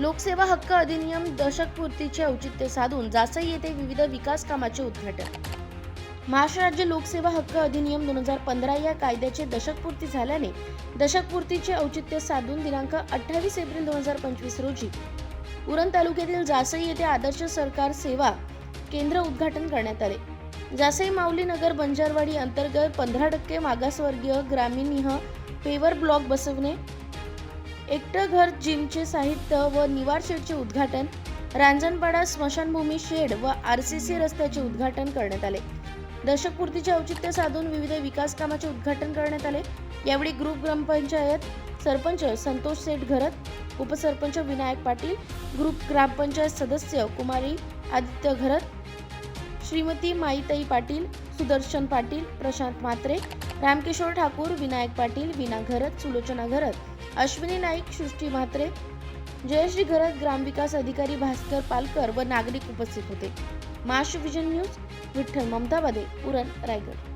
लोकसेवा हक्क अधिनियम दशकपूर्तीचे औचित्य साधून जासई येथे विविध विकास कामाचे उद्घाटन. महाराष्ट्र राज्य लोकसेवा हक्क अधिनियम दोन हजार पंधरा या कायद्याचे दशकपूर्ती झाल्याने दशकपूर्तीचे औचित्य साधून दिनांक अठ्ठावीस एप्रिल दोन हजार पंचवीस रोजी उरण तालुक्यातील जासई येथे आदर्श सरकार सेवा केंद्र उद्घाटन करण्यात आले. जासई माऊली नगर बंजारवाडी अंतर्गत पंधरा टक्के मागासवर्गीय ग्रामीण पेवर ब्लॉक बसवणे एकटं घर जिमचे साहित्य व निवार शेडचे उद्घाटन रांजणपाडा स्मशानभूमी शेड व आर सी सी रस्त्याचे उद्घाटन करण्यात आले. दशकपूर्तीचे औचित्य साधून विविध विकास कामाचे उद्घाटन करण्यात आले. यावेळी ग्रुप ग्रामपंचायत सरपंच संतोष सेठ घरत उपसरपंच विनायक पाटील ग्रुप ग्रामपंचायत सदस्य कुमारी आदित्य घरत श्रीमती माईताई पाटील सुदर्शन पाटील प्रशांत मात्रे रामकिशोर ठाकूर विनायक पाटील विना घरत सुलोचना घरत अश्विनी नाईक सृष्टी म्हात्रे जयश्री घरत ग्रामविकास अधिकारी भास्कर पालकर व नागरिक उपस्थित होते. Maharashtra vision news Vitthal Mamtabade Uran Raigad.